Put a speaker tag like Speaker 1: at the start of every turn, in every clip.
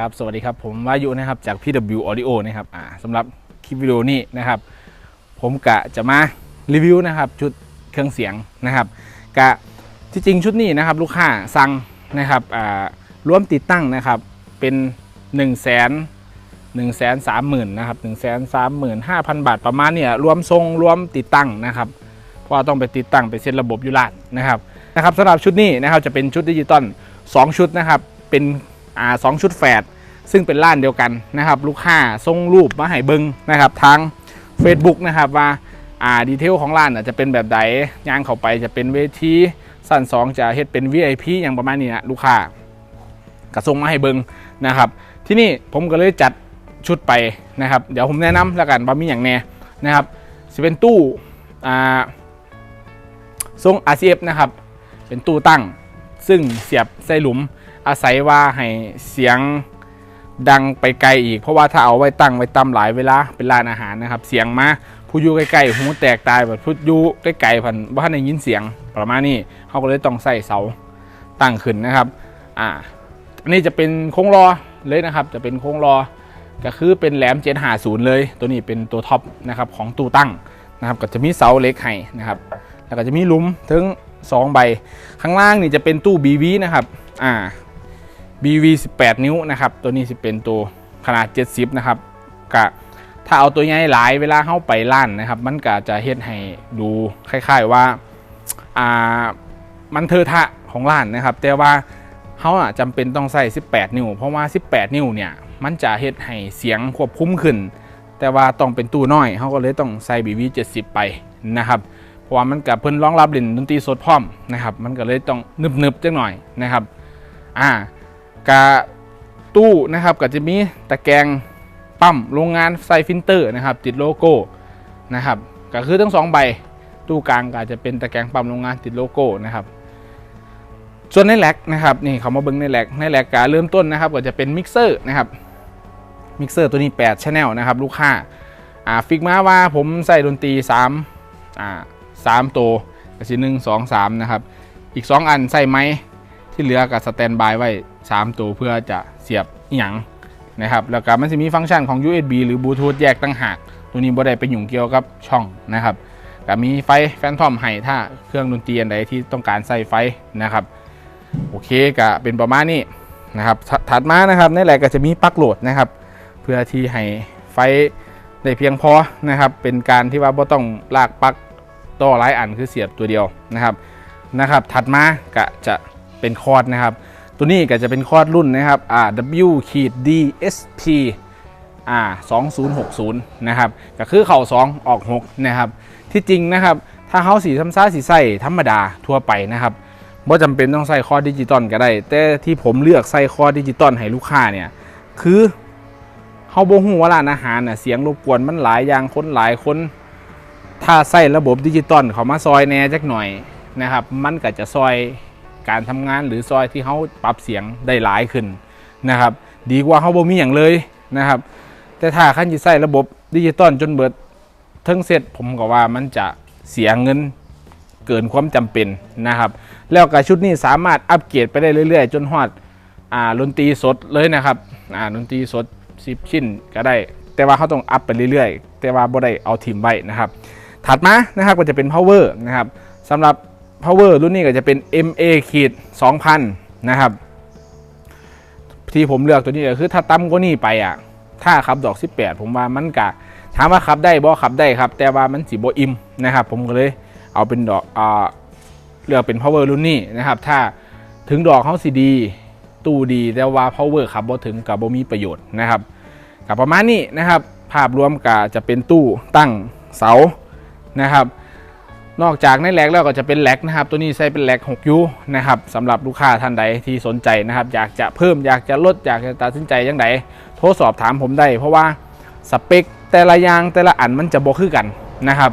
Speaker 1: ครับ สวัสดีครับผมวายุนะครับจาก PW Audio นะครับอ่าสำหรับคลิปวิดีโอนี้นะครับ ผมกะจะมารีวิวนะครับชุดเครื่องเสียงนะครับกะที่จริงชุดนี้นะครับลูกค้าสั่งนะครับอ่ารวมติดตั้งนะครับเป็น1 0 0 0 0 0 1 3 0 0 0 0นะครับ1 3 5 0 0 0 บาทประมาณเนี่ยรวมทรงรวมติดตั้งนะครับเพราะว่าต้องไปติดตั้งไปเซตระบบยุลาดนะครับนะครับสำหรับชุดนี้นะครับจะเป็นชุดดิจิตอล2 ชุดนะครับเป็น อ่าสองชุดแฝดซึ่งเป็นล้านเดียวกันนะครับ ลูกค้าส่งรูปมาให้เบิงนะครับทาง Facebook นะครับว่าอ่าดีเทลของร้านจะเป็นแบบใดย่างเข้าไปจะเป็นเวทีสั้น2จะเฮ็ดเป็น VIP อย่างประมาณนี้นะลูกค้ากระส่งมาให้เบิงนะครับ ที่นี่ผมก็เลยจัดชุดไปนะครับ เดี๋ยวผมแนะนำแล้วกันว่ามีอย่างแน่นะครับจะเป็นตู้อ่าทรง RCF นะครับ เป็นตู้ตั้ง ซึ่งเสียบใส่หลุม อาศัยว่าให้เสียงดังไปไกลอีก เพราะว่าถ้าเอาไว้ตั้งไว้ตำหลายเวลาเป็นร้านอาหารนะครับ เสียงมาผู้อยู่ใกล้ๆหูแตกตายแบบผู้อยู่ใกล้ๆพันว่าในได้ยินเสียงประมาณนี้เขาก็เลยต้องใส่เสาตั้งขึ้นนะครับอ่าอันนี้จะเป็นโค้งรอเลยนะครับ จะเป็นโค้งรอก็คือเป็นแหลม750เลย ตัวนี้เป็นตัวท็อปนะครับของตู้ตั้งนะครับ ก็จะมีเสาเล็กให้นะครับ แล้วก็จะมีลุมถึง 2 ใบ ข้างล่างนี่จะเป็นตู้ BV นะครับ อ่า BV 18 นิ้วนะครับ ตัวนี้จะเป็นตัวขนาด 70 นะครับกะถ้าเอาตัวใหญ่หลายเวลาเข้าไปล้านนะครับ มันก็จะเฮ็ดให้ดูคล้าย ๆว่าอ่ามันเทอะทะของล้านนะครับ แต่ว่าเขาอะจำเป็นต้องใส่ 18 นิ้ว เพราะว่า 18 นิ้วเนี่ยมันจะเฮ็ดให้เสียงควบคุมขึ้น แต่ว่าต้องเป็นตู้น้อยเขาก็เลยต้องใส่ BV 70 ไปนะครับเพราะว่ามันกับเพิ่นร้องรับเล่นดนตรีสดพร้อมนะครับ มันก็เลยต้องนึบๆจังหน่อยนะครับ อ่า กะตู้นะครับก็จะมีตะแกรงปั๊มโรงงานใส่ฟิลเตอร์นะครับติดโลโก้นะครับก็คือทั้งสองใบตู้กลางก็จะเป็นตะแกรงปั๊มโรงงานติดโลโก้นะครับส่วนในแลกนะครับนี่เขามาเบิ้งในแลกในแลกกาเริ่มต้นนะครับก็จะเป็นมิกเซอร์นะครับมิกเซอร์ตัวนี้8 Channel นะครับลูกค้าอ่าฟิกมาว่าผมใส่ดนตรี3อ่าสามตัวกระสิหนึ่งสองสามนะครับอีก 2 อันใส่ไม้ที่เหลือกับสแตนบายไว้ 3 ตัวเพื่อจะเสียบอหย่างนะครับแล้วก็มันจะมีฟังก์ชันของ USB หรือบลูทูธแยกตั้งหาก ตัวนี้บ่ได้ไปหยุ่งเกี่ยวกับช่องนะครับก็มีไฟแฟนทอมให้ถ้าเครื่องดนตรีอันใดที่ต้องการใส่ไฟนะครับโอเคก็เป็นประมาณนี้นะครับถถัดมานะครับในแหละก็จะมีปลั๊กโหลดนะครับ เพื่อที่ให้ไฟได้เพียงพอนะครับ เป็นการที่ว่าบ่ต้องลากปลั๊กต่อหลายอันคือเสียบตัวเดียวนะครับนะครับ ถัดมาก็จะเป็นคอร์ดนะครับ ตัวนี้ก็จะเป็นคอร์ดรุ่นนะครับ W ขีด DSP อ่า2060 นะครับ ก็คือเข่า 2 ออก 6 นะครับ ที่จริงนะครับ ถ้าเขาสีซ้ำซ่าสีใส่ธรรมดาทั่วไปนะครับว่จำเป็นต้องใส่คอร์ดดิจิตอลก็ได้ แต่ที่ผมเลือกใส่คอร์ดดิจิตอลให้ลูกค้าเนี่ย คือเขาบ่ฮู้ว่าร้านอาหารน่ะเสียงรบกวนมันหลายอย่างคนหลายคนถ้าใส่ระบบดิจิตอลเขามาซอยแน่จักหน่อยนะครับ มันก็จะซอย การทำงานหรือซอยที่เขาปรับเสียงได้หลายขึ้นนะครับ ดีกว่าเขาบ่มีอย่างเลยนะครับ แต่ถ้าขั้นจะใส่ระบบดิจิตอลจนเบิดทั้งเสร็จผมก็ว่ามันจะเสียเงินเกินความจำเป็นนะครับ แล้วกับชุดนี้สามารถอัปเกรดไปได้เรื่อย ๆ จนฮอดอ่าดนตรีสดเลยนะครับอ่าดนตรีสด 10 ชิ้นก็ได้ แต่ว่าเขาต้องอัพไปเรื่อยๆ แต่ว่าบ่ได้เอาทีมไว้นะครับ ถัดมานะครับก็จะเป็น power นะครับสำหรับ power รุ่นนี้ก็จะเป็น MA ขีด2,000 นะครับ ที่ผมเลือกตัวนี้ก็คือถ้าต่ำกว่านี้ไปอะ ถ้าขับดอก 18 ผมว่ามันกะถามว่าขับได้บ่ขับได้ครับ แต่ว่ามันสีบ่อิ่มนะครับ ผมก็เลยเอาเป็นดอกอ่าเลือกเป็น power รุ่นนี้นะครับ ถ้าถึงดอกเขาสีดี ตู้ดีแต่ว่า power ขับบ่ถึงกับบ่มีประโยชน์นะครับกับประมาณนี้นะครับ ภาพรวมก็จะเป็นตู้ตั้งเสานะครับ นอกจากในแหลกแล้วก็จะเป็นแหลกนะครับ ตัวนี้ใช้เป็นแหลก6ยูนะครับสำหรับลูกค้าท่านใดที่สนใจนะครับ อยากจะเพิ่มอยากจะลดอยากจะตัดสินใจยังไงโทรสอบถามผมได้ เพราะว่าสเปคแต่ละยางแต่ละอันมันจะบ่คือกันนะครับ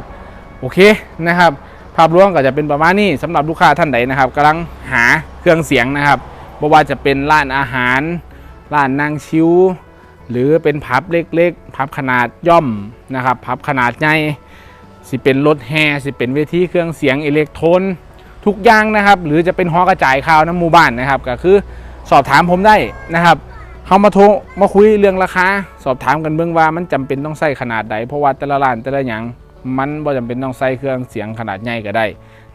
Speaker 1: โอเคนะครับ ภาพรวมก็จะเป็นประมาณนี้สำหรับลูกค้าท่านใดนะครับกำลังหาเครื่องเสียงนะครับไม่ว่าจะเป็นร้านอาหารร้านนางชิวหรือเป็นพับเล็กๆพับขนาดย่อมนะครับพับขนาดใหญ่ สิเป็นรถแห่สิเป็นเวทีเครื่องเสียงอิเล็กโทรนทุกอย่างนะครับ หรือจะเป็นหอกระจายข่าวน้ำหมู่บ้านนะครับ ก็คือสอบถามผมได้นะครับเขามาโทรมาคุยเรื่องราคาสอบถามกันเบื้องว่ามันจำเป็นต้องใส่ขนาดใดเพราะว่าแต่ละร้านแต่ละอย่างมันบ่จำเป็นต้องใส่เครื่องเสียงขนาดใหญ่ก็ได้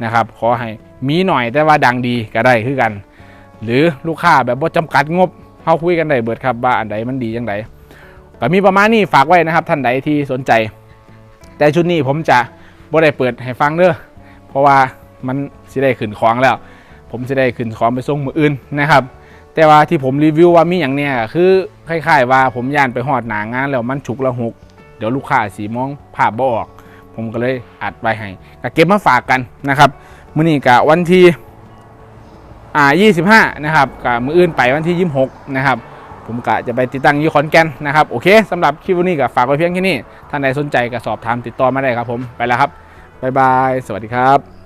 Speaker 1: นะครับ ขอให้มีหน่อยแต่ว่าดังดีก็ได้คือกัน หรือลูกค้าแบบบ่จำกัดงบเขาคุยกันได้เบิดครับว่าอันใดมันดียังไงก็มีประมาณนี้ฝากไว้นะครับท่านใดที่สนใจ แต่ชุดนี้ผมจะบ่ได้เปิดให้ฟังเด้อเพราะว่ามันสิได้ขึ้นของแล้ว ผมจะได้ขึ้นของไปส่งมืออื่นนะครับ แต่ว่าที่ผมรีวิวว่ามีอย่างเนี้ยคือคล้ายๆ ว่าผมย่านไปหอดหนางานแล้วมันฉุกละหุกเดี๋ยวลูกค้าสีมองภาพบ่ออก ผมก็เลยอัดไว้ให้ก็เก็บมาฝากกันนะครับมื้อนี้กะวันที่อ่า25 นะครับกะมื้ออื่นไปวันที่ 26 นะครับ ผมกะจะไปติดตั้งยี่ขอนแก่นนะครับโอเคสำหรับคลิปวันนี้ก็ฝากไว้เพียงแค่นี้ท่านใดสนใจก็สอบถามติดต่อมาได้ครับผมไปแล้วครับบ๊ายบาย สวัสดีครับ